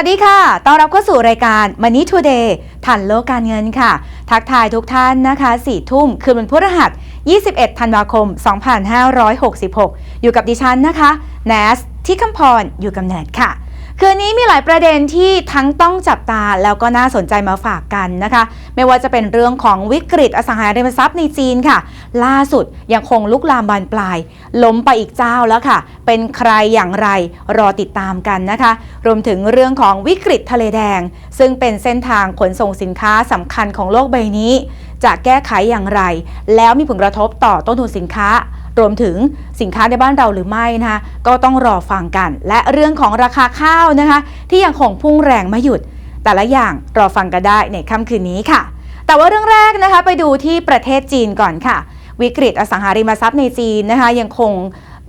วัสดีค่ะ ต้อนรับเข้าสู่รายการ Money Today ทันโลกการเงินค่ะ ทักทายทุกท่านนะคะ4ทุ่มคืนวันพฤหัส 21 ธันวาคม 2566 อยู่กับดิฉันนะคะ แนสที่คำพร อยู่กับแนทค่ะ คืนนี้มีหลายประเด็นที่ทั้งต้องจับตาแล้วก็น่าสนใจมาฝากกันนะคะ ไม่ว่าจะเป็นเรื่องของวิกฤตอสังหาริมทรัพย์ในจีนค่ะ ล่าสุดยังคงลุกลามบานปลาย ล้มไปอีกเจ้าแล้วค่ะ เป็นใครอย่างไรรอติดตามกันนะคะ รวมถึงเรื่องของวิกฤตทะเลแดง ซึ่งเป็นเส้นทางขนส่งสินค้าสำคัญของโลกใบนี้ จะแก้ไขอย่างไร แล้วมีผลกระทบต่อต้นทุนสินค้ารวมถึงสินค้าในบ้านเราหรือไม่นะคะก็ต้องรอฟังกัน และเรื่องของราคาข้าวนะคะ ที่ยังคงพุ่งแรงไม่หยุด แต่ละอย่างรอฟังกันได้ในค่ำคืนนี้ค่ะ แต่ว่าเรื่องแรกนะคะไปดูที่ประเทศจีนก่อนค่ะ วิกฤตอสังหาริมทรัพย์ในจีนนะคะ ยังคง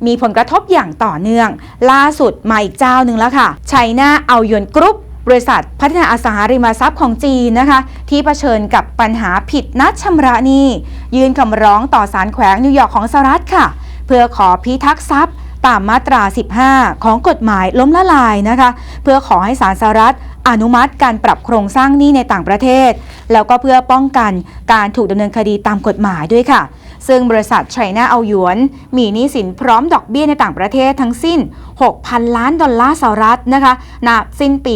มีผลกระทบอย่างต่อเนื่อง ล่าสุดมาอีกเจ้าหนึ่งแล้วค่ะไชน่าเอายวนกรุ๊ป บริษัทพัฒนาอสังหาริมทรัพย์ของจีนนะคะ ที่เผชิญกับปัญหาผิดนัดชำระหนี้ ยื่นคำร้องต่อศาลแขวงนิวยอร์กของสหรัฐค่ะ เพื่อขอพิทักษ์ทรัพย์ตามมาตรา 15 ของกฎหมายล้มละลายนะคะ เพื่อขอให้ศาลสหรัฐอนุมัติการปรับโครงสร้างหนี้ในต่างประเทศ แล้วก็เพื่อป้องกันการถูกดำเนินคดีตามกฎหมายด้วยค่ะ ซึ่งบริษัทไชน่าเอาหยวน มีหนี้สินพร้อมดอกเบี้ยในต่างประเทศทั้งสิ้น 6,000 ล้านดอลลาร์สหรัฐนะคะนับสิ้นปี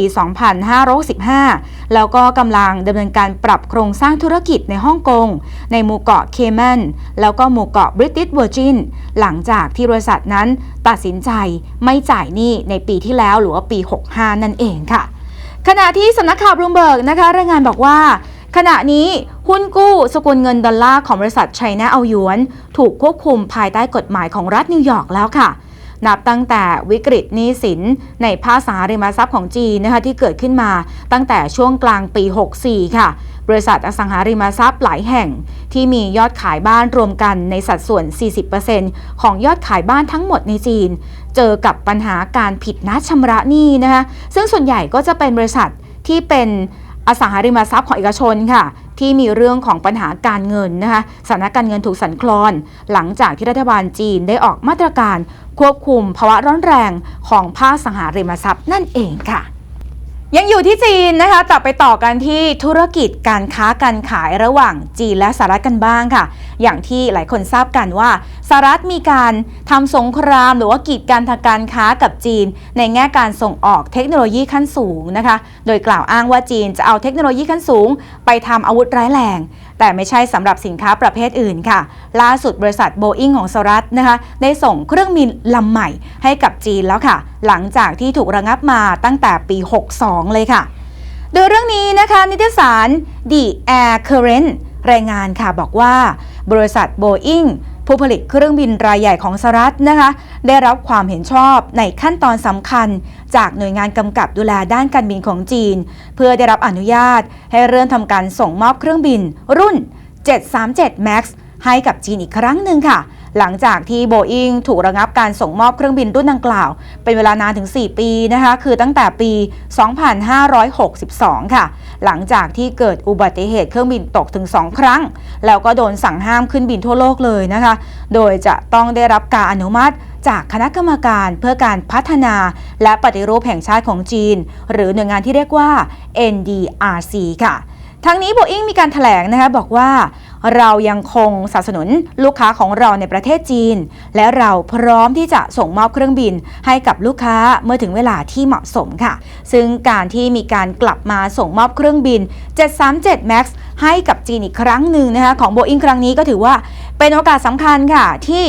2565 แล้วก็กำลังดำเนินการปรับโครงสร้างธุรกิจในฮ่องกง ในหมู่เกาะเคแมนแล้วก็หมู่เกาะบริติชเวอร์จินหลังจากที่บริษัทนั้นตัดสินใจไม่จ่ายหนี้ในปีที่แล้วหรือว่าปี 65 นั่นเองค่ะขณะที่สำนักข่าวบลูมเบิร์กนะคะรายงานบอกว่า ขณะนี้หุ้นกู้สกุลเงินดอลลาร์ของบริษัทไชน่าเอาหยวน ถูกควบคุมภายใต้กฎหมายของรัฐนิวยอร์กแล้วค่ะ นับตั้งแต่วิกฤตหนี้สินในภาคสาริมทรัพย์ของจีนนะคะที่เกิดขึ้นมาตั้งแต่ช่วงกลางปี 64 ค่ะ บริษัทอสังหาริมทรัพย์หลายแห่ง ที่มียอดขายบ้านรวมกันในสัดส่วน 40%ของยอดขายบ้านทั้งหมดในจีน เจอกับปัญหาการผิดนัดชำระหนี้นะคะซึ่งส่วนใหญ่ก็จะเป็นบริษัทที่เป็น อสังหาริมทรัพย์ของเอกชนค่ะ ที่มีเรื่องของปัญหาการเงินนะคะสถานการเงินถูกสั่นคลอน หลังจากที่รัฐบาลจีนได้ออกมาตรการควบคุมภาวะร้อนแรงของภาคสังหาริมทรัพย์นั่นเองค่ะ ยังอยู่ที่จีนนะคะจับไปต่อกันที่ธุรกิจการค้าการขายระหว่างจีนและสหรัฐกันบ้างค่ะ อย่างที่หลายคนทราบกันว่าสหรัฐมีการทำสงครามหรือว่ากีดกันทางการค้ากับจีน ในแง่การส่งออกเทคโนโลยีขั้นสูงนะคะ โดยกล่าวอ้างว่าจีนจะเอาเทคโนโลยีขั้นสูง ไปทำอาวุธร้ายแรง แต่ไม่ใช่สำหรับสินค้าประเภทอื่นค่ะ ล่าสุดบริษัทโบอิงของสหรัฐนะคะได้ส่งเครื่องบินลำใหม่ให้กับจีนแล้วค่ะ หลังจากที่ถูกระงับมาตั้งแต่ปี 62 เลยค่ะ โดยเรื่องนี้นะคะ นิตยสาร The Air Current รายงานค่ะบอกว่า บริษัทโบอิง ผู้ผลิตเครื่องบินรายใหญ่ของสหรัฐนะคะ ได้รับความเห็นชอบในขั้นตอนสำคัญ จากหน่วยงานกำกับดูแลด้านการบินของจีน เพื่อได้รับอนุญาต ให้เริ่มทำการส่งมอบเครื่องบิน รุ่น 737 MAX ให้กับจีนอีกครั้งหนึ่งค่ะ หลังจากที่โบอิงถูกระงับการส่งมอบเครื่องบินรุ่นดังกล่าว เป็นเวลานานถึง 4 ปีนะคะ คือตั้งแต่ปี 2562 ค่ะ หลังจากที่เกิดอุบัติเหตุเครื่องบินตกถึง 2 ครั้ง แล้วก็โดนสั่งห้ามขึ้นบินทั่วโลกเลยนะคะ โดยจะต้องได้รับการอนุมัติจากคณะกรรมการเพื่อการพัฒนาและปฏิรูปแห่งชาติของจีน หรือหน่วยงานที่เรียกว่า NDRC ค่ะทั้งนี้โบอิงมีการถแถลงนะคะบอกว่า เรายังคงสนับสนุนลูกค้าของเราในประเทศจีน และเราพร้อมที่จะส่งมอบเครื่องบินให้กับลูกค้าเมื่อถึงเวลาที่เหมาะสมค่ะ ซึ่งการที่มีการกลับมาส่งมอบเครื่องบิน 737 MAX ให้กับจีนอีกครั้งหนึ่งนะคะของโบอิงครั้งนี้ก็ถือว่าเป็นโอกาสสำคัญค่ะที่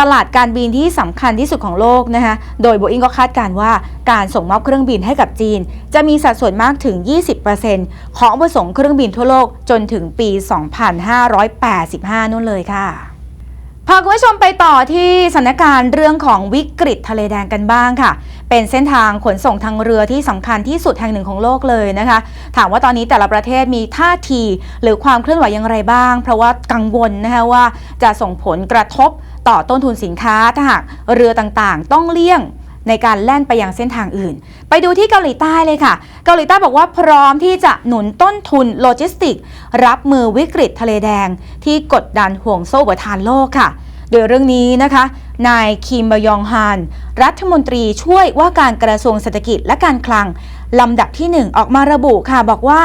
ตลาดการบินที่สำคัญที่สุดของโลกนะคะโดยโบอิงก็คาดการว่าการส่งมอบเครื่องบินให้กับจีน จะมีสัดส่วนมากถึง 20%ของประสงค์เครื่องบินทั่วโลกจนถึงปี 2585นู่นเลยค่ะ พาคุณผู้ชมไปต่อที่สถานการณ์เรื่องของวิกฤตทะเลแดงกันบ้างค่ะ เป็นเส้นทางขนส่งทางเรือที่สำคัญที่สุดแห่งหนึ่งของโลกเลยนะคะ ถามว่าตอนนี้แต่ละประเทศมีท่าทีหรือความเคลื่อนไหวอย่างไรบ้าง เพราะว่ากังวลนะคะว่าจะส่งผลกระทบต่อต้นทุนสินค้าถ้าหากเรือต่างๆ ต้องเลี่ยง ในการแล่นไปยังเส้นทางอื่น ไปดูที่เกาหลีใต้เลยค่ะ เกาหลีใต้บอกว่าพร้อมที่จะหนุนต้นทุนโลจิสติก รับมือวิกฤตทะเลแดง ที่กดดันห่วงโซ่อุปทานโลกค่ะ โดยเรื่องนี้นะคะ นายคิมบยองฮานรัฐมนตรีช่วยว่าการกระทรวงเศรษฐกิจและการคลังลำดับที่ 1 ออกมาระบุค่ะบอกว่า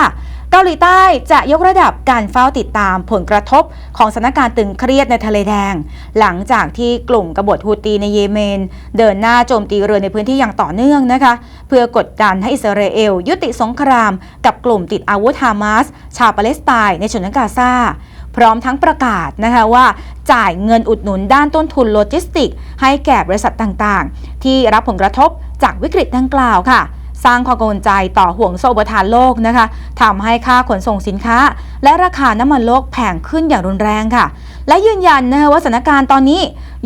เกาหลีใต้จะยกระดับการเฝ้าติดตามผลกระทบของสถานการณ์ตึงเครียดในทะเลแดง หลังจากที่กลุ่มกบฏฮูตีในเยเมน เดินหน้าโจมตีเรือในพื้นที่อย่างต่อเนื่องนะคะ เพื่อกดดันให้อิสราเอล ยุติสงคราม กับกลุ่มติดอาวุธฮามาส ชาวปาเลสไตน์ในฉนวนกาซาพร้อมทั้งประกาศนะคะว่าจ่ายเงินอุดหนุนด้านต้นทุนโลจิสติก ให้แก่บริษัทต่างๆ ที่รับผลกระทบจากวิกฤตดังกล่าวค่ะ สร้างความกังวลใจต่อห่วงโซ่อุปทานโลกนะคะทำให้ค่าขนส่งสินค้า และราคาน้ำมันโลกแพงขึ้นอย่างรุนแรงค่ะ และยืนยันนะคะว่าสถานการณ์ตอนนี้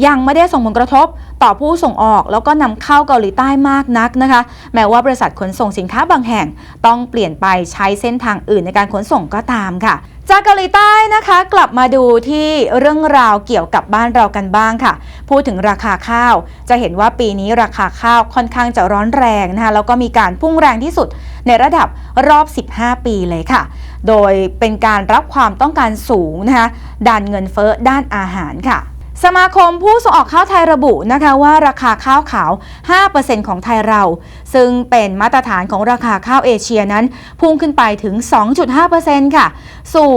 ยังไม่ได้ส่งผลกระทบต่อผู้ส่งออก แล้วก็นำเข้าเกาหลีใต้มากนักนะคะ แม้ว่าบริษัทขนส่งสินค้าบางแห่ง ต้องเปลี่ยนไปใช้เส้นทางอื่นในการขนส่งก็ตามค่ะ จากเกาหลีใต้นะคะกลับมาดูที่เรื่องราวเกี่ยวกับบ้านเรากันบ้างค่ะ พูดถึงราคาข้าว จะเห็นว่าปีนี้ราคาข้าวค่อนข้างจะร้อนแรงนะคะแล้วก็มีการพุ่งแรงที่สุดในระดับรอบ 15 ปีเลยค่ะ โดยเป็นการรับความต้องการสูงนะคะดันเงินเฟ้อด้านอาหารค่ะ สมาคมผู้ส่งออกข้าวไทยระบุนะคะว่าราคาข้าวขาว 5%ของไทยเรา ซึ่งเป็นมาตรฐานของราคาข้าวเอเชียนั้น พุ่งขึ้นไปถึง 2.5%ค่ะ สู่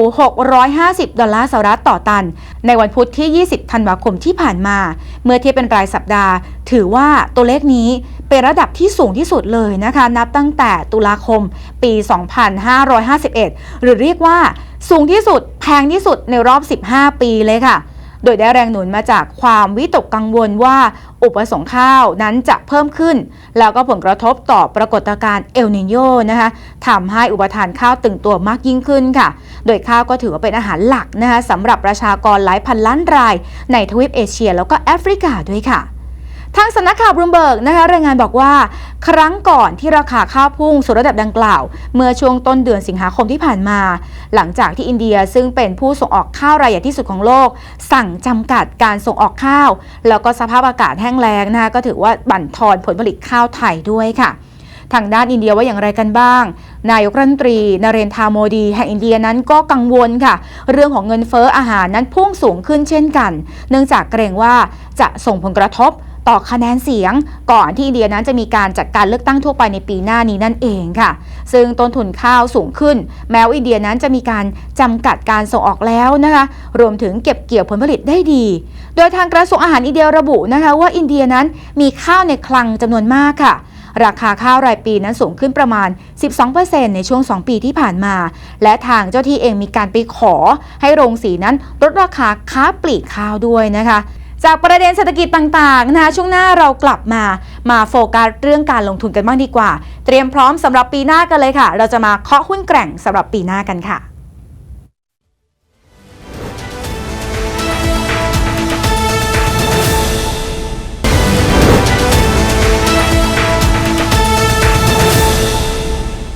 650 ดอลลาร์สหรัฐต่อตัน ในวันพุธที่ 20 ธันวาคมที่ผ่านมา เมื่อเทียบเป็นรายสัปดาห์ ถือว่าตัวเลขนี้เป็นระดับที่สูงที่สุดเลยนะคะ นับตั้งแต่ตุลาคมปี 2551 หรือเรียกว่าสูงที่สุดแพงที่สุดในรอบ 15 ปีเลยค่ะ โดยได้แรงหนุนมาจากความวิตกกังวลว่า อุปสงค์ข้าวนั้นจะเพิ่มขึ้น แล้วก็ผลกระทบต่อปรากฏการณ์เอลนิโยนะคะทำให้อุปทานข้าวตึงตัวมากยิ่งขึ้นค่ะ โดยข้าวก็ถือว่าเป็นอาหารหลักนะคะสำหรับประชากรหลายพันล้านราย ในทวีปเอเชียแล้วก็แอฟริกาด้วยค่ะ ทางสำนักข่าวบลูมเบิร์กนะคะรายงานบอกว่า ครั้งก่อนที่ราคาข้าวพุ่งสู่ระดับดังกล่าว เมื่อช่วงต้นเดือนสิงหาคมที่ผ่านมา หลังจากที่อินเดียซึ่งเป็นผู้ส่งออกข้าวรายใหญ่ที่สุดของโลก สั่งจำกัดการส่งออกข้าว แล้วก็สภาพอากาศแห้งแล้งนะคะก็ถือว่าบั่นทอนผลผลิตข้าวไทยด้วยค่ะ ทางด้านอินเดียว่าอย่างไรกันบ้าง นายกรัฐมนตรีนเรนทาโมดีแห่งอินเดียนั้นก็กังวลค่ะ เรื่องของเงินเฟ้ออาหารนั้นพุ่งสูงขึ้นเช่นกัน เนื่องจากเกรงว่าจะส่งผลกระทบ ต่อคะแนนเสียง ก่อนที่อินเดียนั้นจะมีการจัดการเลือกตั้งทั่วไปในปีหน้านี้นั่นเองค่ะ ซึ่งต้นทุนข้าวสูงขึ้น แม้ว่าอินเดียนั้นจะมีการจำกัดการส่งออกแล้วนะคะรวมถึงเก็บเกี่ยวผลผลิตได้ดี โดยทางกระทรวงอาหารอินเดียระบุนะคะว่าอินเดียนั้นมีข้าวในคลังจำนวนมากค่ะราคาข้าวรายปีนั้นสูงขึ้นประมาณ 12%ในช่วง 2 ปีที่ผ่านมา และทางเจ้าที่เองมีการไปขอให้โรงสีนั้นลดราคาค้าปลีกข้าวด้วยนะคะ จากประเด็นเศรษฐกิจต่างๆนะคะช่วงหน้าเรากลับมามาโฟกัสเรื่องการลงทุนกันบ้างดีกว่า เตรียมพร้อมสำหรับปีหน้ากันเลยค่ะ เราจะมาเคาะหุ้นแกร่งสำหรับปีหน้ากันค่ะ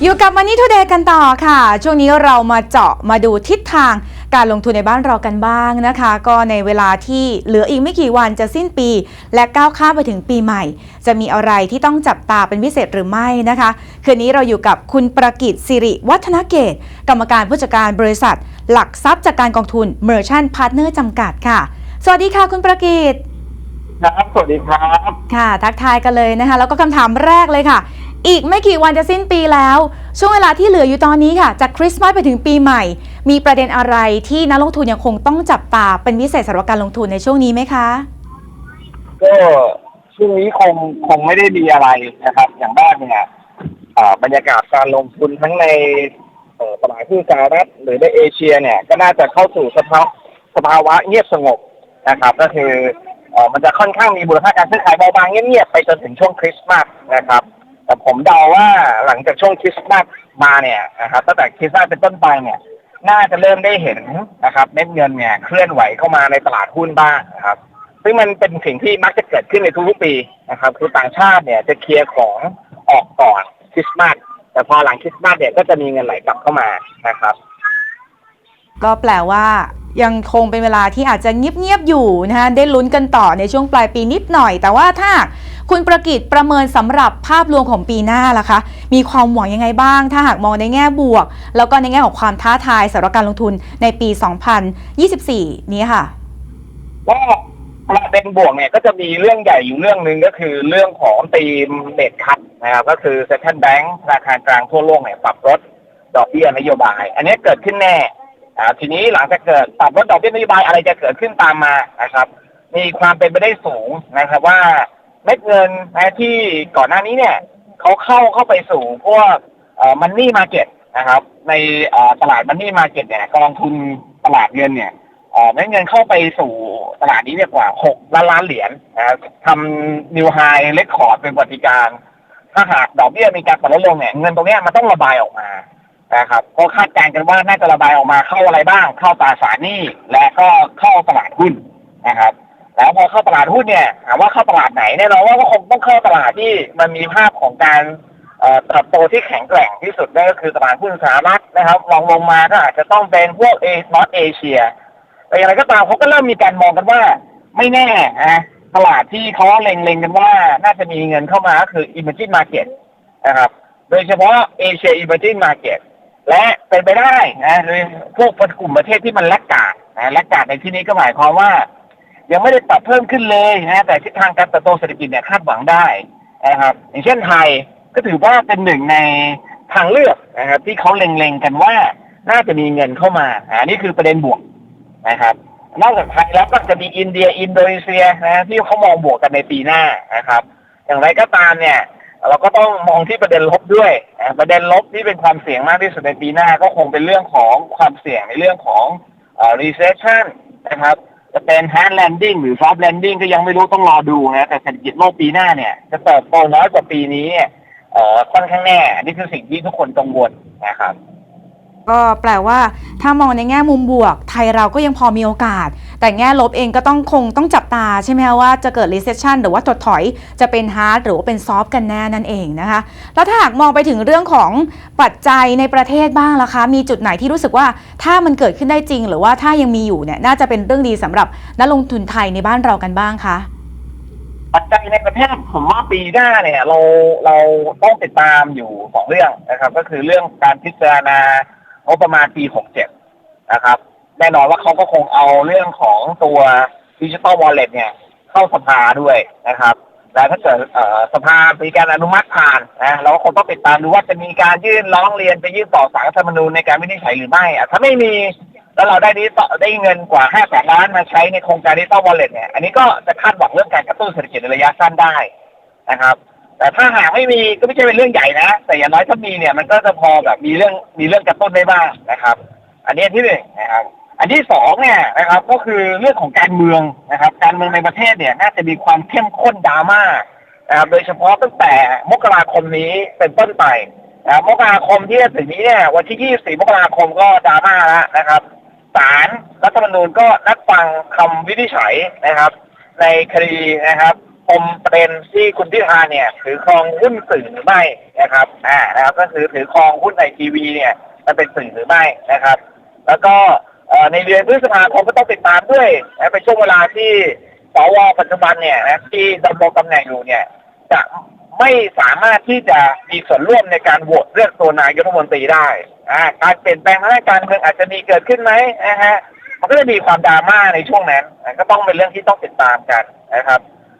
อยู่กับมันนี่ทูเดกันต่อค่ะ ช่วงนี้เรามาเจาะมาดูทิศทาง การลงทุนในบ้านเรากันบ้างนะคะ ก็ในเวลาที่เหลืออีกไม่กี่วันจะสิ้นปี และก้าวข้ามไปถึงปีใหม่ จะมีอะไรที่ต้องจับตาเป็นพิเศษหรือไม่นะคะ คืนนี้เราอยู่กับคุณประกิตสิริวัฒนเกต กรรมการผู้จัดการบริษัท หลักทรัพย์จากการกองทุน Merchant Partner จำกัดค่ะ สวัสดีค่ะคุณประกิตครับ สวัสดีครับ ค่ะ ทักทายกันเลยนะคะ แล้วก็คำถามแรกเลยค่ะ อีกไม่กี่วันจะสิ้นปีแล้ว ช่วงเวลาที่เหลืออยู่ตอนนี้ค่ะ จากคริสต์มาสไปถึงปีใหม่ มีประเด็นอะไรที่นักลงทุนยังคงต้องจับตาเป็นพิเศษสำหรับการลงทุนในช่วงนี้ไหมคะ ก็ช่วงนี้คงคงไม่ได้มีอะไรนะครับ อย่างแรกเนี่ยบรรยากาศการลงทุนทั้งในตลาดหุ้นสหรัฐหรือในเอเชียเนี่ยก็น่าจะเข้าสู่สภาพสภาวะเงียบสงบนะครับ ก็คือเอ่อมันจะค่อนข้างมีมูลค่าการซื้อขายเบาบางเงียบๆไปจนถึงช่วงคริสต์มาสนะครับ แต่ผมเดาว่าหลังจากช่วงคริสต์มาสมาเนี่ยนะครับตั้งแต่คริสต์มาสเป็นต้นไปเนี่ย น่าจะเริ่มได้เห็นนะครับเม็ดเงินเนี่ยเคลื่อนไหวเข้ามาในตลาดหุ้นบ้างนะครับ ซึ่งมันเป็นสิ่งที่มักจะเกิดขึ้นในทุกๆปีนะครับคือต่างชาติเนี่ยจะเคลียร์ของออกก่อนคริสต์มาสแต่พอหลังคริสต์มาสเนี่ยก็จะมีเงินไหลกลับเข้ามานะครับ ก็แปลว่า ยังคงเป็นเวลาที่อาจจะเงียบๆอยู่นะคะได้ลุ้นกันต่อในช่วงปลายปีนิดหน่อย แต่ว่าถ้าคุณประกิตประเมินสำหรับภาพรวมของปีหน้าล่ะคะ มีความหวังยังไงบ้าง ถ้าหากมองในแง่บวก แล้วก็ในแง่ของความท้าทายสำหรับการลงทุนในปี 2024 นี้ค่ะก็ประเด็นบวกเนี่ยก็จะมีเรื่องใหญ่อยู่เรื่องหนึ่งก็คือเรื่องของตีมเน็ตคัทนะครับก็คือ Central Bank ธนาคารกลางทั่วโลกเนี่ยปรับลดดอกเบี้ยนโยบาย อันนี้เกิดขึ้นแน่ อ่าทีนี้หลังจากเกิดปรับลดดอกเบี้ยนโยบายอะไรจะเกิดขึ้นตามมานะครับ มีความเป็นไปได้สูงนะครับ ว่าเม็ดเงินนะที่ก่อนหน้านี้เนี่ยเขาเข้าเข้าไปสู่พวกมันนี่มาเก็ตนะครับ ในตลาดมันนี่มาเก็ตเนี่ยกองทุนตลาดเงินเนี่ยเม็ดเงินเข้าไปสู่ตลาดนี้เนี่ยกว่า 6 ล้านล้านเหรียญนะครับทำนิวไฮเลคคอร์ดเป็นปฏิการ ถ้าหากดอกเบี้ยมีการปรับลดลงเนี่ยเงินตรงนี้มันต้องระบายออกมา นะครับก็คาดการณ์กันว่าน่าจะระบายออกมาเข้าอะไรบ้าง เข้าตราสารหนี้และก็เข้าตลาดหุ้นนะครับแล้วพอเข้าตลาดหุ้นเนี่ยถามว่าเข้าตลาดไหนแน่นอนว่าก็คงต้องเข้าตลาดที่มันมีภาพของการเติบโตที่แข็งแกร่งที่สุดนั่นก็คือตลาดหุ้นสหรัฐนะครับลองลงมาก็อาจจะต้องเป็นพวกเอนอตเอเชียแต่อย่างไรก็ตามเขาก็เริ่มมีการมองกันว่า ไม่แน่นะตลาดที่เขาเล็งๆกันว่าน่าจะมีเงินเข้ามาก็คือ emerging market นะครับโดยเฉพาะเอเชีย emerging market และเป็นไปได้นะโดยพวกกลุ่มประเทศที่มันแลกกาดนะแลกกาดในที่นี้ก็หมายความว่า ยังไม่ได้ปรับเพิ่มขึ้นเลยนะแต่ทิศทางการเติบโตเศรษฐกิจเนี่ยคาดหวังได้นะครับ อย่างเช่นไทยก็ถือว่าเป็นหนึ่งในทางเลือกนะครับ ที่เขาเล็งๆกันว่าน่าจะมีเงินเข้ามาอันนี้คือประเด็นบวกนะครับนอกจากไทยแล้วก็จะมีอินเดียอินโดนีเซียนะที่เขามองบวกกันในปีหน้านะครับ อย่างไรก็ตามเนี่ย เราก็ต้องมองที่ประเด็นลบด้วยประเด็นลบที่เป็นความเสี่ยงมากที่สุดในปีหน้าก็คงเป็นเรื่องของความเสี่ยงในเรื่องของ recession นะครับจะเป็น hard landing หรือ soft landing ก็ยังไม่รู้ต้องรอดูนะแต่เศรษฐกิจโลกปีหน้าเนี่ย จะเติบโตน้อยกว่าปีนี้ค่อนข้างแน่นนี่คือสิ่งที่ทุกคนกังวลนะครับก็แปลว่าถ้ามองในแง่มุมบวก ไทยเราก็ยังพอมีโอกาส แต่แง่ลบเองก็ต้องคงต้องจับตาใช่ไหมคะว่าจะเกิด recession หรือว่าถดถอยจะเป็น hard หรือว่าเป็น soft กันแน่นั่นเองนะคะ แล้วถ้าหากมองไปถึงเรื่องของปัจจัยในประเทศบ้างล่ะคะ มีจุดไหนที่รู้สึกว่าถ้ามันเกิดขึ้นได้จริง หรือว่าถ้ายังมีอยู่เนี่ยน่าจะเป็นเรื่องดีสำหรับนักลงทุนไทยในบ้านเรากันบ้างคะปัจจัยในประเทศผมว่าปีหน้าเนี่ย เราเราต้องติดตามอยู่สองเรื่องนะครับ ก็คือเรื่องการพิจารณางบประมาณปี 67 นะครับ แน่นอนว่าเขาก็คงเอาเรื่องของตัวดิจิตอลวอลเล็ตเนี่ยเข้าสภาด้วยนะครับแล้วถ้าเกิดสภามีการอนุมัติผ่านนะเราก็คงต้องติดตามดูว่าจะมีการยื่นร้องเรียนไปยื่นต่อศาลรัฐธรรมนูญในการวินิจฉัยหรือไม่อะถ้าไม่มีแล้วเราได้นี้ต่อได้เงินกว่า5แสนล้านมาใช้ในโครงการดิจิตอลวอลเล็ตเนี่ย อันนี้ก็จะคาดหวังเรื่องการกระตุ้นเศรษฐกิจในระยะสั้นได้นะครับ แต่ถ้าหากไม่มีก็ไม่ใช่เป็นเรื่องใหญ่นะ แต่อย่างน้อยถ้ามีเนี่ยมันก็จะพอแบบมีเรื่องมีเรื่องกระตุ้นได้บ้างนะครับ อันนี้ที่หนึ่งนะครับ อันที่สองเนี่ยนะครับก็คือเรื่องของการเมืองนะครับ การเมืองในประเทศเนี่ยน่าจะมีความเข้มข้นดราม่านะครับโดยเฉพาะตั้งแต่มกราคมนี้เป็นต้นไปนะมกราคมที่จะถึงนี้เนี่ยวันที่ 24 มกราคมก็ดราม่าแล้วนะครับศาลรัฐธรรมนูญก็นัดฟังคำวินิจฉัยนะครับ ในคดีนะครับปมประเด็นที่คุณพิธาเนี่ย ถือครองหุ้นสื่อหรือไม่นะครับอ่านะครับก็คือถือครองหุ้นในทีวีเนี่ยมันเป็นสื่อหรือไม่นะครับ แล้วก็ ในเดือนพฤษภาคมก็ต้องติดตามด้วยนะเป็นช่วงเวลาที่สวปัจจุบันเนี่ยนะที่ดำรงตำแหน่งอยู่เนี่ย จะไม่สามารถที่จะมีส่วนร่วมในการโหวตเลือกตัวนายกรัฐมนตรีได้อ่าการเปลี่ยนแปลงทางด้านการเมืองอาจจะมีเกิดขึ้นไหมนะฮะมันก็จะมีความดราม่าในช่วงนั้น ก็ต้องเป็นเรื่องที่ต้องติดตามกันนะครับ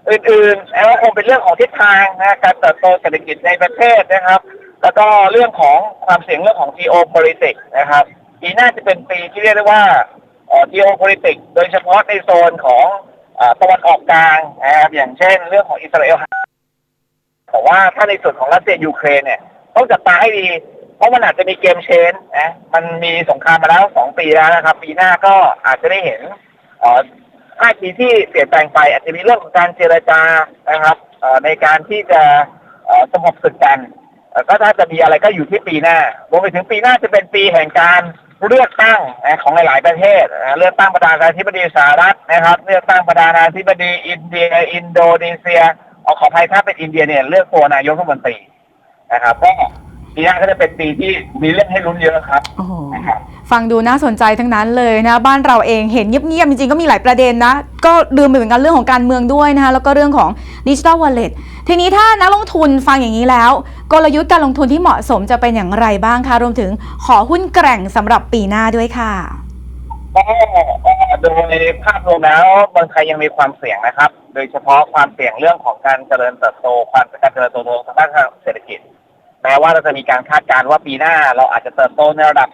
อื่นๆแล้วคงเป็นเรื่องของทิศทางนะการเติบโตเศรษฐกิจในประเทศนะครับ แล้วก็เรื่องของความเสี่ยงเรื่องของ geopolitics นะครับ ปีหน้าจะเป็นปีที่เรียกได้ว่าเอ่อ geopolitics โดยเฉพาะในโซนของอตะวันออกกลางนะครับอย่างเช่น เรื่องของอิสราเอลแต่ว่าถ้าในส่วนของรัสเซียยูเครนเนี่ยต้องจับตาให้ดี เพราะมันอาจจะมีเกมเชนนะมันมีสงครามมาแล้วสองปีแล้วนะครับ ปีหน้าก็อาจจะได้เห็นท่าทีที่เปลี่ยนแปลงไป อาจจะมีเรื่องของการเจรจานะครับในการที่จะสงบศึกกันก็ถ้าจะมีอะไรก็อยู่ที่ปีหน้ารวมไปถึงปีหน้าจะเป็นปีแห่งการ เลือกตั้งของหลาย ๆ ประเทศ เลือกตั้งประธานาธิบดีสหรัฐนะครับ เลือกตั้งประธานาธิบดีอินเดีย อินโดนีเซียเอาขออภัยถ้าเป็นอินเดียเนี่ยเลือกตัวนายกรัฐมนตรีนะครับก็ ปีหน้าก็จะเป็นปีที่มีเรื่องให้ลุ้นเยอะครับโอ้โหนะครับ ฟังดูน่าสนใจทั้งนั้นเลยนะบ้านเราเองเห็นเงียบๆจริงๆก็มีหลายประเด็นนะ ก็ลืมไปเหมือนกันเรื่องของการเมืองด้วยนะคะแล้วก็เรื่องของดิจิ t a ลวอลเล็ตทีนี้ถ้านักลงทุนฟังอย่างนี้แล้ว กลยุทธ์การลงทุนที่เหมาะสมจะเป็นอย่างไรบ้างคะรวมถึงขอหุ้นแกร่งสำหรับปีหน้าด้วยค่ะ ก็เอ่อโดยภาพรวมแล้วเมืองไทยยังมีความเสี่ยงนะครับ โดยเฉพาะความเสี่ยงเรื่องของการเจริญเติบโต ความการเจริญเติบโตทางด้านเศรษฐกิจ แม้ว่าเราจะมีการคาดการณ์ว่าปีหน้าเราอาจจะเติบโตในระดับ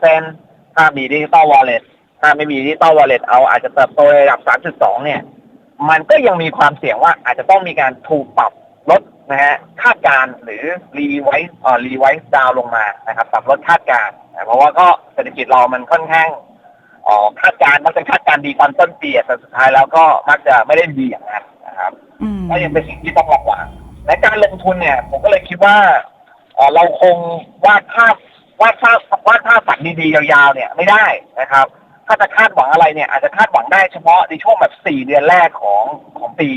3.8%ถ้ามีดิจิตอลวอลเล็ตถ้าไม่มีดิจิตอลวอลเล็ตเอาอาจจะเติบโตในระดับ 3.2 เนี่ย มันก็ยังมีความเสี่ยงว่าอาจจะต้องมีการถูกปรับลดนะฮะคาดการณ์หรือรีไวซ์เอ่อรีไวซ์ดาวลงมานะครับปรับลดคาดการณ์นะเพราะว่าก็เศรษฐกิจเรามันค่อนข้างเอ๋อคาดการณ์มันจะคาดการณ์ดีตอนต้นปีอะแต่สุดท้ายแล้วก็มักจะไม่ได้ดีอย่างนั้นนะครับอืมก็ยังเป็นสิ่งที่ต้องระวัง ในการลงทุนเนี่ย ผมก็เลยคิดว่าเอ่อเราคงวาดภาพวาดภาพวาดภาพฝันดีๆ ยาวๆ เนี่ยไม่ได้นะครับ ถ้าจะคาดหวังอะไรเนี่ยอาจจะคาดหวังได้เฉพาะในช่วงแบบสี่เดือนแรกของของปี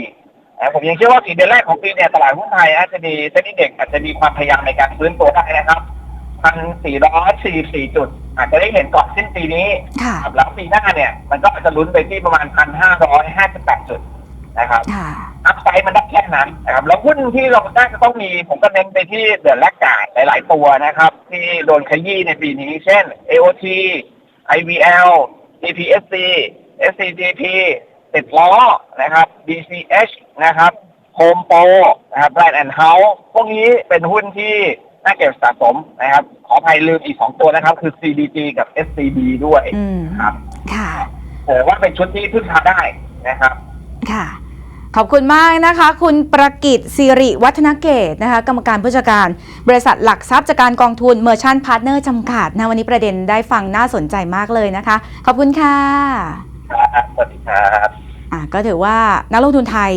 นะผมยังเชื่อว่าสี่เดือนแรกของปีเนี่ยตลาดหุ้นไทยอาจจะมีเซ็นดิ้เด็กอาจจะมีความพยายามในการฟื้นตัวได้นะครับพันสี่ร้อยสี่สี่จุด อาจจะได้เห็นก่อนสิ้นปีนี้ค่ะครับแล้วปีหน้าเนี่ย มันก็จะลุ้นไปที่ประมาณพันห้าร้อยห้าสิบแปดจุด นะครับค่ะอัพไซด์มันได้แค่นั้นนะครับ แล้วหุ้นที่เราน่าจะต้องมีผมก็เน้นไปที่เดือนแรกกาดหลาย ๆ ตัวนะครับ ที่โดนขยี้ในปีนี้ เช่น AOT IVL DPSC SCGP ติดล้อนะครับ BCH นะครับ Home Pro นะครับ Brand and House พวกนี้เป็นหุ้นที่น่าเก็บสะสมนะครับ ขออภัยลืมอีก2ตัวนะครับ คือ CDG กับ SCB ด้วยอืมครับค่ะเออว่าเป็นชุดที่พึ่งพาได้นะครับ ค่ะ ขอบคุณมากนะคะ คุณประกิตสิริวัฒนเกตนะคะกรรมการผู้จัดการ บริษัทหลักทรัพย์จากการกองทุนเมอร์ชันพาร์ทเนอร์จำกัดนะวันนี้ประเด็นได้ฟังน่าสนใจมากเลยนะคะ ขอบคุณค่ะ ครับสวัสดีครับ อะก็ถือว่านักลงทุนไทย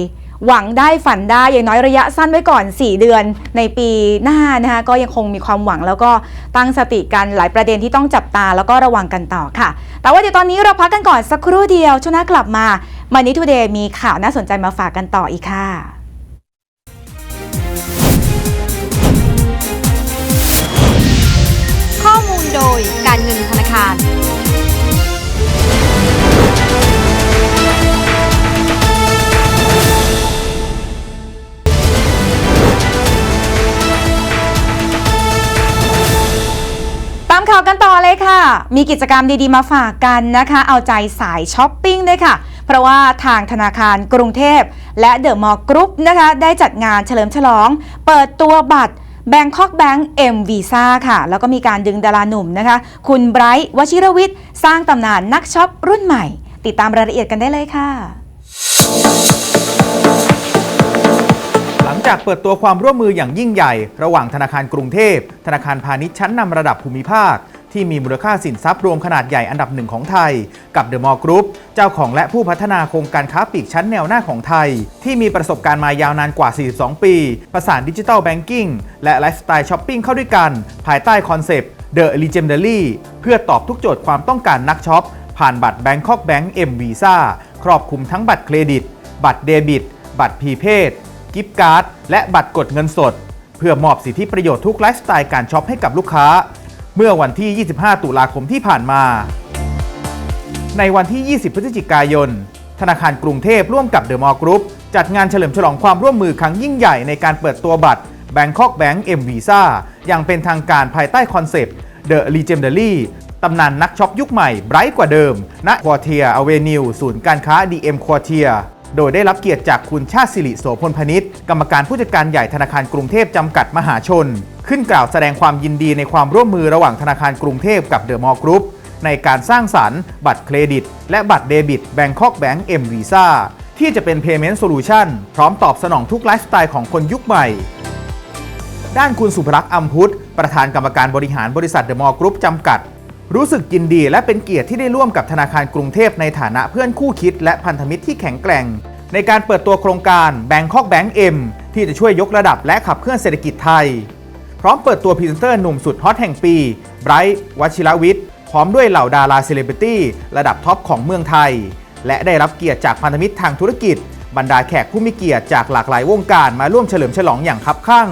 หวังได้ฝันได้อย่างน้อยระยะสั้นไว้ก่อน 4 เดือนในปีหน้านะคะก็ยังคงมีความหวังแล้วก็ตั้งสติกันหลายประเด็นที่ต้องจับตาแล้วก็ระวังกันต่อค่ะ แต่ว่าเดี๋ยวตอนนี้เราพักกันก่อนสักครู่เดียวช่วงหน้ากลับมามันนี้ทูเดย์มีข่าวน่าสนใจมาฝากกันต่ออีกค่ะข้อมูลโดยการเงินธนาคารามข่าวกันต่อเลยค่ะ มีกิจกรรมดีๆมาฝากกันนะคะ เอาใจสายช้อปปิ้งด้วยค่ะ เพราะว่าทางธนาคารกรุงเทพ และเดอะมอลล์กรุ๊ปนะคะ ได้จัดงานเฉลิมฉลอง เปิดตัวบัตร Bangkok Bank M Visa ค่ะ แล้วก็มีการดึงดาราหนุ่มนะคะ คุณไบรท์วชิรวิทย์ สร้างตำนานนักช็อปรุ่นใหม่ ติดตามรายละเอียดกันได้เลยค่ะ งจากเปิดตัวความร่วมมืออย่างยิ่งใหญ่ ระหว่างธนาคารกรุงเทพ ธนาคารพาณิชย์ชั้นนำระดับภูมิภาค ที่มีมูลค่าสินทรัพย์รวมขนาดใหญ่อันดับหนึ่งของไทย กับเดอะมอลล์กรุ๊ปเจ้าของและผู้พัฒนาโครงการค้าปลีกชั้นแนวหน้าของไทย ที่มีประสบการณ์มายาวนานกว่า 42 ปี ประสานดิจิทัลแบงกิ้งและไลฟ์สไตล์ช้อปปิ้งเข้าด้วยกัน ภายใต้คอนเซปต์ The Legendary เพื่อตอบทุกโจทย์ความต้องการนักช็อปผ่านบัตร Bangkok Bank M Visa ครอบคลุมทั้งบัตรเครดิต บัตรเดบิต บัตรพีเพด กิฟต์การ์ด และบัตรกดเงินสด เพื่อมอบสิทธิประโยชน์ทุกไลฟ์สไตล์การช็อปให้กับลูกค้า เมื่อวันที่ 25 ตุลาคมที่ผ่านมา ในวันที่ 20 พฤศจิกายน ธนาคารกรุงเทพร่วมกับเดอะมอลล์กรุ๊ปจัดงานเฉลิมฉลองความร่วมมือครั้งยิ่งใหญ่ในการเปิดตัวบัตร Bangkok Bank M Visa อย่างเป็นทางการภายใต้คอนเซปต์ The Legendary ตำนานนักช็อปยุคใหม่ไบรท์กว่าเดิม ณ ควอเทียอเวนิวศูนย์การค้า DM ควอเทีย โดยได้รับเกียรติจากคุณชาติสิริโสพลพนิษฐ์กรรมการผู้จัดการใหญ่ธนาคารกรุงเทพจำกัดมหาชน ขึ้นกล่าวแสดงความยินดีในความร่วมมือระหว่างธนาคารกรุงเทพกับเดอะมอลล์กรุ๊ปในการสร้างสรรค์ บัตรเครดิต และบัตรเดบิต Bangkok Bank M Visa ที่จะเป็น Payment Solution พร้อมตอบสนองทุกไลฟ์สไตล์ของคนยุคใหม่ ด้านคุณสุภรักษณ์อัมพุทธประธานกรรมการบริหารบริษัทเดอะมอลล์กรุ๊ปจำกัด รู้สึกยินดีและเป็นเกียรติที่ได้ร่วมกับธนาคารกรุงเทพในฐานะเพื่อนคู่คิดและพันธมิตรที่แข็งแกร่ง ในการเปิดตัวโครงการ Bangkok Bank M ที่จะช่วยยกระดับและขับเคลื่อนเศรษฐกิจไทย พร้อมเปิดตัวพรีเซนเตอร์หนุ่มสุดฮอตแห่งปีไบรท์วชิรวิทย์พร้อมด้วยเหล่าดาราเซเลบริตี้ระดับท็อปของเมืองไทย และได้รับเกียรติจากพันธมิตรทางธุรกิจ บรรดาแขกผู้มีเกียรติจากหลากหลายวงการมาร่วมเฉลิมฉลองอย่างคับข้าง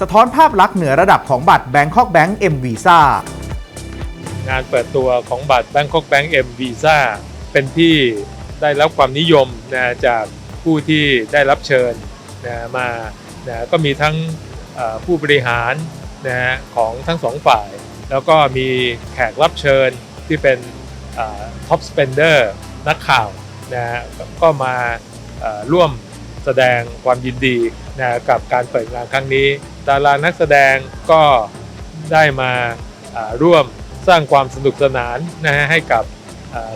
สะท้อนภาพลักษณ์เหนือระดับของบัตร Bangkok Bank M Visa งานเปิดตัวของบัตร Bangkok Bank M Visa เป็นที่ได้รับความนิยมนะจากผู้ที่ได้รับเชิญนะมานะก็มีทั้งผู้บริหารนะของทั้งสองฝ่าย แล้วก็มีแขกรับเชิญที่เป็นท็อปสเปนเดอร์นักข่าวนะก็มาร่วมแสดงความยินดีนะกับการเปิดงานครั้งนี้ ดารานักแสดงก็ได้มาร่วม สร้างความสนุกสนานนะฮะให้กับ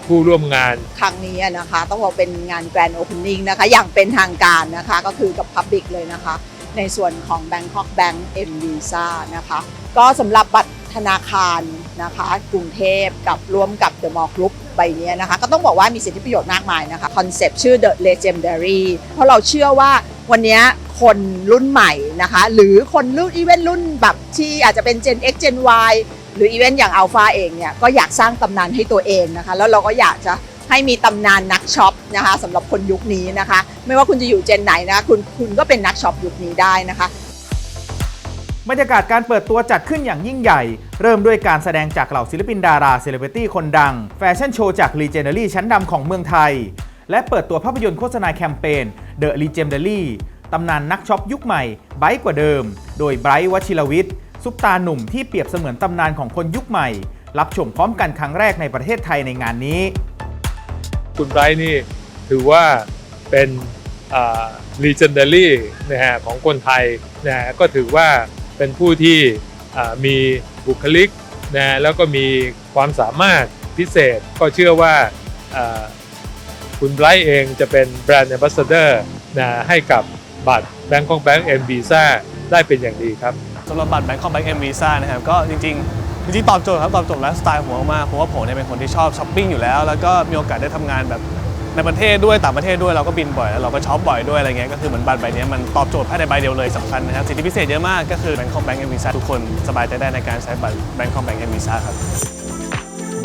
ผู้ร่วมงานครั้งนี้นะคะ ต้องบอกเป็นงานแกรนด์โอเพนนิ่งนะคะอย่างเป็นทางการนะคะก็คือกับ Public เลยนะคะ ในส่วนของ Bangkok Bank M Visa นะคะก็สำหรับบัตรธนาคารนะคะกรุงเทพกับร่วมกับ The Mall Group ใบเนี้ยนะคะ ก็ต้องบอกว่ามีสิทธิประโยชน์มากมายนะคะคอนเซปต์ชื่อ The Legendary เพราะเราเชื่อว่าวันนี้คนรุ่นใหม่นะคะ หรือคนรุ่นอีเวนต์รุ่นแบบที่อาจจะเป็น Gen X Gen Y หรืออีเวนต์อย่างอัลฟาเองเนี่ยก็อยากสร้างตำนานให้ตัวเองนะคะ แล้วเราก็อยากจะให้มีตำนานนักช็อปนะคะสำหรับคนยุคนี้นะคะ ไม่ว่าคุณจะอยู่เจนไหนนะคุณคุณก็เป็นนักช็อปยุคนี้ได้นะคะบรรยากาศการเปิดตัวจัดขึ้นอย่างยิ่งใหญ่ เริ่มด้วยการแสดงจากเหล่าศิลปินดาราเซเลบริตี้คนดัง แฟชั่นโชว์จาก Legendary ชั้นดำของเมืองไทย และเปิดตัวภาพยนตร์โฆษณาแคมเปญ The Legendary ตำนานนักช็อปยุคใหม่ไบค์กว่าเดิม โดยไบรท์วชิรวิทย์ ซุปตาหนุ่มที่เปรียบเสมือนตำนานของคนยุคใหม่ รับชมพร้อมกันครั้งแรกในประเทศไทยในงานนี้ คุณไบรท์นี่ถือว่าเป็นอ่า legendary นะฮะของคนไทยนะฮะก็ถือว่าเป็นผู้ที่มีบุคลิกนะแล้วก็มีความสามารถพิเศษก็เชื่อว่าคุณไบรท์เองจะเป็นแบรนด์ ambassador นะให้กับบัตร Bangkok Bank M Visa ได้เป็นอย่างดีครับำหรับบัตร Bangkok Bank M Visa นะครับก็จริงๆจริงๆตอบโจทย์ครับตอบโจทย์ไลฟ์สไตล์ผมมากเพราะว่าผมเนี่ยเป็นคนที่ชอบช้อปปิ้งอยู่แล้ว แล้วก็มีโอกาสได้ทำงานแบบในประเทศด้วยต่างประเทศด้วยเราก็บินบ่อยแล้วเราก็ช็อปบ่อยด้วยอะไรเงี้ยก็คือเหมือนบัตรใบนี้มันตอบโจทย์ภายในใบเดียวเลยสำคัญนะครับสิทธิพิเศษเยอะมากก็คือ Bangkok Bank M Visa ทุกคนสบายใจได้ในการใช้บัตร Bangkok Bank M Visa ครับ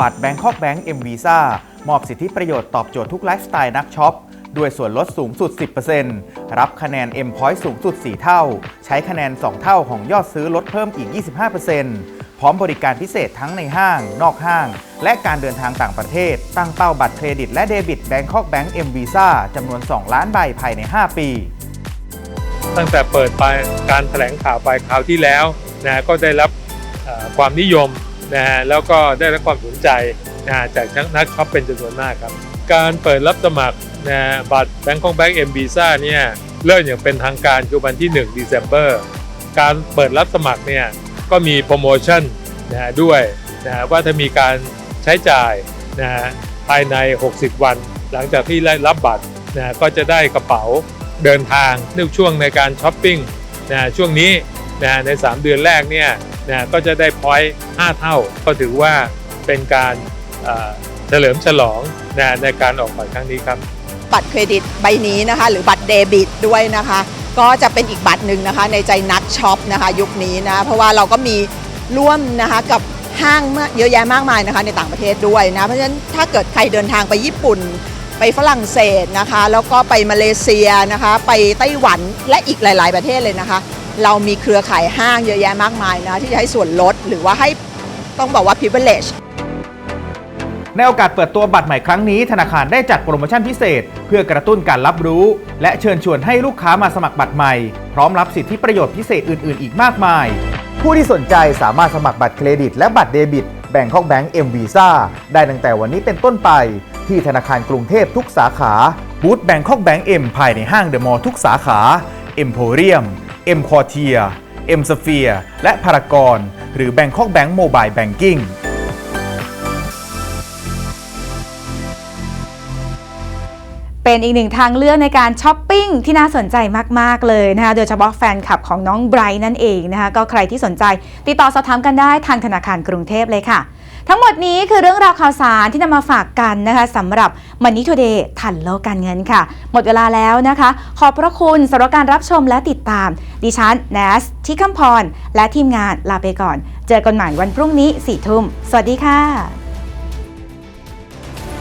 บัตร Bangkok Bank M Visa มอบสิทธิประโยชน์ตอบโจทย์ทุกไลฟ์สไตล์นักช็อป ด้วยส่วนลดสูงสุด 10%รับคะแนน M Point สูงสุด 4 เท่า ใช้คะแนน 2 เท่าของยอดซื้อลดเพิ่มอีก 25%พร้อมบริการพิเศษทั้งในห้าง นอกห้าง และการเดินทางต่างประเทศ ตั้งเป้าบัตรเครดิตและเดบิต Bangkok Bank M Visa จำนวน 2 ล้านใบภายใน 5 ปี ตั้งแต่เปิดไปการแถลงข่าวไปคราวที่แล้วนะก็ได้รับความนิยมนะฮะแล้วก็ได้รับความสนใจนะฮะจากนักช็อปเป็นจำนวนมากครับ การเปิดรับสมัครนะบัตร Bangkok Bank M Visa เนี่ยเริ่มอย่างเป็นทางการคือวันที่ 1 December การเปิดรับสมัครเนี่ยก็มีโปรโมชั่นนะฮะด้วยนะฮะว่าถ้ามีการใช้จ่ายนะฮะภายใน 60 วัน หลังจากที่ได้รับบัตรนะก็จะได้กระเป๋าเดินทางในช่วงในการช้อปปิ้งนะช่วงนี้นะฮะใน 3 เดือนแรกเนี่ยนะก็จะได้พอยต์5เท่า ก็ถือว่าเป็นการเฉลิมฉลองนะฮะในการออกบัตรครั้งนี้ครับ บัตรเครดิตใบนี้นะคะ หรือบัตรเดบิตด้วยนะคะ ก็จะเป็นอีกบัตรหนึ่งนะคะ ในใจนักช็อปนะคะ ยุคนี้นะเพราะว่าเราก็มีร่วมนะคะกับห้างเยอะแยะมากมายนะคะ ในต่างประเทศด้วยนะเพราะฉะนั้นถ้าเกิดใครเดินทางไปญี่ปุ่น ไปฝรั่งเศสนะคะ แล้วก็ไปมาเลเซียนะคะ ไปไต้หวันและอีกหลาย ๆ ประเทศเลยนะคะ เรามีเครือข่ายห้างเยอะแยะมากมายนะที่จะให้ส่วนลดหรือว่าให้ต้องบอกว่า privilege ในโอกาสเปิดตัวบัตรใหม่ครั้งนี้ธนาคารได้จัดโปรโมชั่นพิเศษ เพื่อกระตุ้นการรับรู้ และเชิญชวนให้ลูกค้ามาสมัครบัตรใหม่ พร้อมรับสิทธิประโยชน์พิเศษอื่น ๆ อีกมากมาย ผู้ที่สนใจสามารถสมัครบัตรเครดิต และบัตรเดบิต Bangkok Bank M Visa ได้ตั้งแต่วันนี้เป็นต้นไป ที่ธนาคารกรุงเทพทุกสาขาบูธ Bangkok Bank M ภายในห้างเดอะมอลล์ทุกสาขา Emporium M Quartier M Sphere และพารากอนหรือ Bangkok Bank Mobile Banking เป็นอีกหนึ่งทางเลือกในการช้อปปิ้งที่น่าสนใจมาก ๆ เลยนะคะโดยเฉพาะแฟนคลับของน้องไบรท์นั่นเองนะคะก็ใครที่สนใจ ติดต่อสอบถามกันได้ทางธนาคารกรุงเทพเลยค่ะ ทั้งหมดนี้คือเรื่องราวข่าวสารที่นำมาฝากกันนะคะสำหรับ Money Today ทันโลกการเงินค่ะ หมดเวลาแล้วนะคะ ขอบพระคุณสำหรับการรับชมและติดตาม ดิฉันแนสที่คำพรและทีมงานลาไปก่อน เจอกันใหม่วันพรุ่งนี้4ทุ่มสวัสดีค่ะ